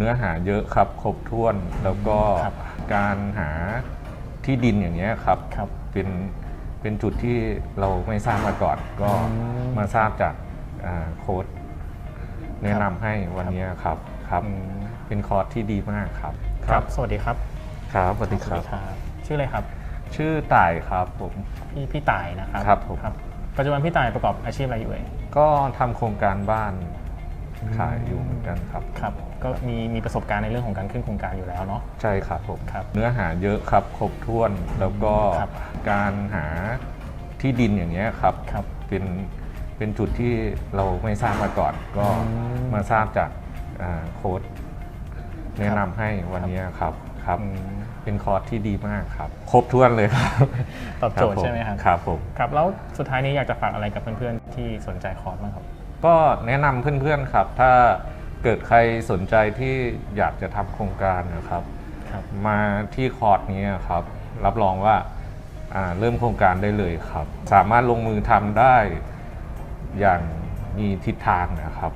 เนื้อหาเยอะครับครบถ้วนแล้วก็ครับการหาที่ดินอย่างเงี้ยครับครับเป็นเป็นจุดที่เราไม่ทราบมาก่อน ก็อืมมาทราบจากอ่าโค้ดแนะนำให้วันเนี้ยครับครับอืมเป็นคอร์สที่ดีมากครับ ครับ สวัสดีครับ ครับสวัสดีครับ ชื่ออะไรครับ ชื่อต่ายครับผมพี่พี่ต่ายนะครับครับผมปัจจุบันพี่ต่ายประกอบอาชีพอะไรอยู่เอ่ยก็ทำโครงการบ้านขายอยู่เหมือนกันครับครับ ก็มีมีประสบการณ์ในเรื่องของการขึ้นโครงการอยู่แล้วเนาะ ใช่ครับผมครับเนื้อหาเยอะครับครบถ้วนแล้วก็ครับการหาที่ดินอย่างเงี้ยครับครับเป็นเป็นจุดที่เราไม่ทราบมาก่อน ก็อืมมาทราบจากอ่าโค้ดแนะนำให้วันเนี้ยครับครับ อืม เป็นคอร์สที่ดีมากครับ ครบถ้วนเลยครับตอบโจทย์ใช่ไหมครับ ครับผม ครับ แล้วสุดท้ายนี้อยากจะฝากอะไรกับเพื่อนๆที่สนใจคอร์สบ้างครับ ก็แนะนำเพื่อนๆครับ ถ้า เกิดใครสนใจที่อยากจะทำโครงการนะครับ ครับ มาที่คอร์สนี้ครับ รับรองว่าอ่าเริ่มโครงการได้เลยครับ สามารถลงมือทำได้อย่างมีทิศทางนะครับ